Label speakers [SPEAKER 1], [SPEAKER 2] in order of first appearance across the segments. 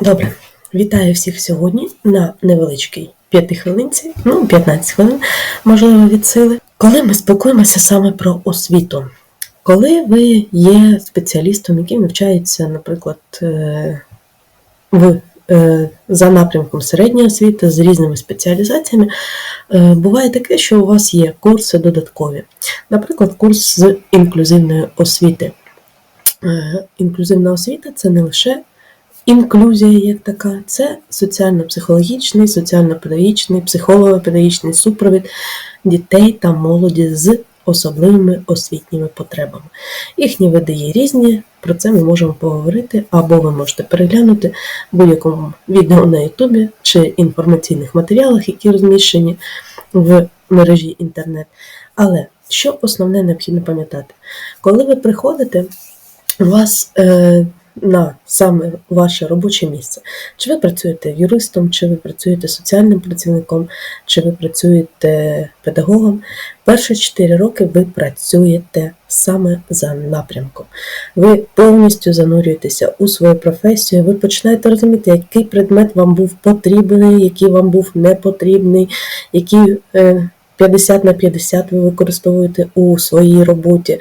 [SPEAKER 1] Добре, вітаю всіх сьогодні на невеличкій п'ятихвилинці, ну 15 хвилин, можливо, від сили. Коли ми спілкуємося саме про освіту, коли ви є спеціалістом, який навчається, наприклад, е, в, е, за напрямком середньої освіти з різними спеціалізаціями, е, буває таке, що у вас є курси додаткові, наприклад, курс з інклюзивної освіти. Інклюзивна освіта це не лише Інклюзія як така це соціально-психологічний, соціально-педагогічний, психолого-педагогічний супровід дітей та молоді з особливими освітніми потребами. Їхні види є різні, про це ми можемо поговорити, або ви можете переглянути в будь-якому відео на Ютубі чи інформаційних матеріалах, які розміщені в мережі інтернет. Але що основне необхідно пам'ятати? Коли ви приходите, у вас. Е, на саме ваше робоче місце. Чи ви працюєте юристом, чи ви працюєте соціальним працівником, чи ви працюєте педагогом. Перші 4 роки ви працюєте саме за напрямком. Ви повністю занурюєтеся у свою професію, ви починаєте розуміти, який предмет вам був потрібний, який вам був не потрібний, який 50 е, на 50 ви використовуєте у своїй роботі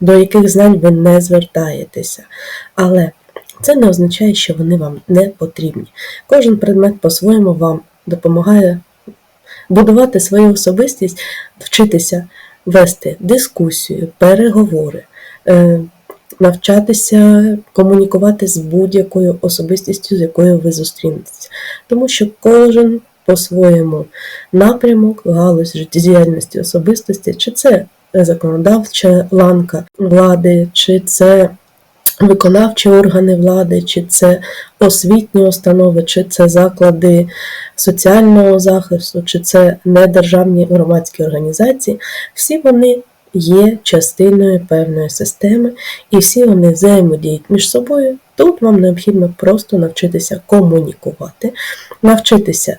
[SPEAKER 1] до яких знань ви не звертаєтеся. Але це не означає, що вони вам не потрібні. Кожен предмет по-своєму вам допомагає будувати свою особистість, вчитися вести дискусію, переговори, е, навчатися комунікувати з будь-якою особистістю, з якою ви зустрінетеся. Тому що кожен по-своєму напрямок, галузь життєдіяльності особистості, чи це законодавча ланка влади, чи це виконавчі органи влади, чи це освітні установи, чи це заклади соціального захисту, чи це недержавні громадські організації, всі вони є частиною певної системи, і всі вони взаємодіють між собою. Тут вам необхідно просто навчитися комунікувати, навчитися.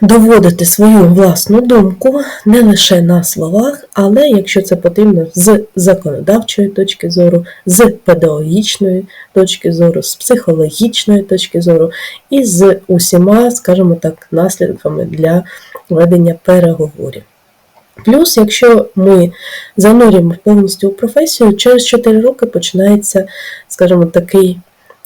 [SPEAKER 1] Доводити свою власну думку не лише на словах, але якщо це потрібно з законодавчої точки зору, з педагогічної точки зору, з психологічної точки зору і з усіма, скажімо так, наслідками для ведення переговорів. Плюс, якщо ми занурюємо повністю у професію, через 4 роки починається, скажімо, такий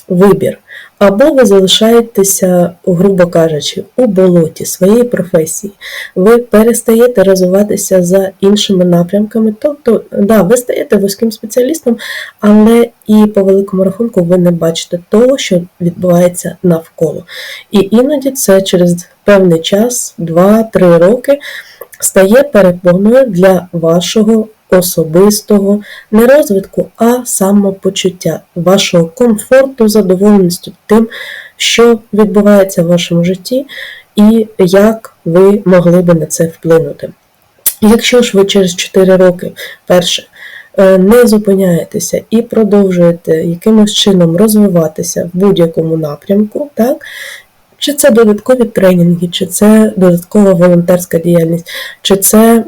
[SPEAKER 1] вибір. Або ви залишаєтеся, грубо кажучи, у болоті своєї професії, ви перестаєте розвиватися за іншими напрямками. Тобто, да, ви стаєте вузьким спеціалістом, але і по великому рахунку ви не бачите того, що відбувається навколо. І іноді це через певний час, 2-3 роки, стає перепоною для вашого особистого не розвитку, а самопочуття, вашого комфорту, задоволеністю тим, що відбувається в вашому житті, і як ви могли би на це вплинути. Якщо ж ви через 4 роки перше е, не зупиняєтеся і продовжуєте якимось чином розвиватися в будь-якому напрямку, так, чи це додаткові тренінги, чи це додаткова волонтерська діяльність, чи це,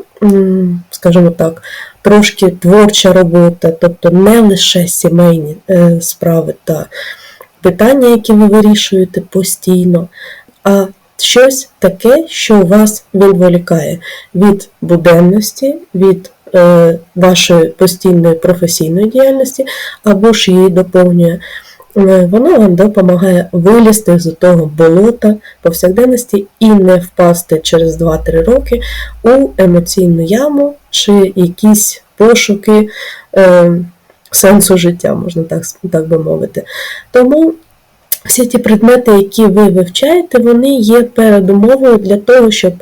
[SPEAKER 1] скажімо так, трошки творча робота, тобто не лише сімейні е, справи та питання, які ви вирішуєте постійно, а щось таке, що вас відволікає від буденності, від е, вашої постійної професійної діяльності, або ж її доповнює. Е, воно вам допомагає вилізти з того болота повсякденності і не впасти через 2-3 роки у емоційну яму чи якісь пошуки е, сенсу життя, можна так, так би мовити. Тому всі ті предмети, які ви вивчаєте, вони є передумовою для того, щоб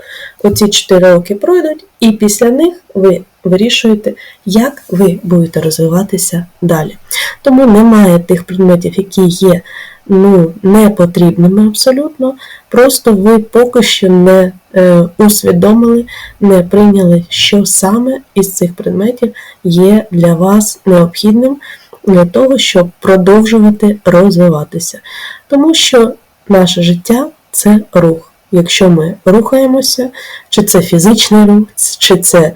[SPEAKER 1] оці 4 роки пройдуть, і після них ви вирішуєте, як ви будете розвиватися далі. Тому немає тих предметів, які є ну, непотрібними абсолютно, просто ви поки що не е, усвідомили, не прийняли, що саме із цих предметів є для вас необхідним для того, щоб продовжувати розвиватися. Тому що наше життя це рух. Якщо ми рухаємося, чи це фізичний рух, чи це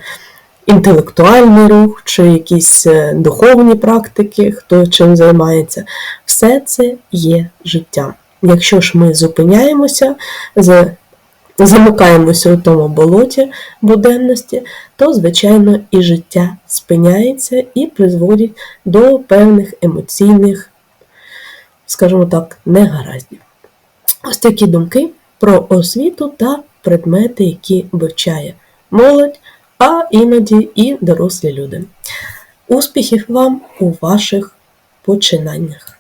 [SPEAKER 1] інтелектуальний рух, чи якісь е, духовні практики, хто чим займається. Все це є життям. Якщо ж ми зупиняємося, замикаємося у тому болоті буденності, то, звичайно, і життя спиняється і призводить до певних емоційних, скажімо так, негараздів. Ось такі думки про освіту та предмети, які вивчає молодь, а іноді і дорослі люди. Успіхів вам у ваших починаннях!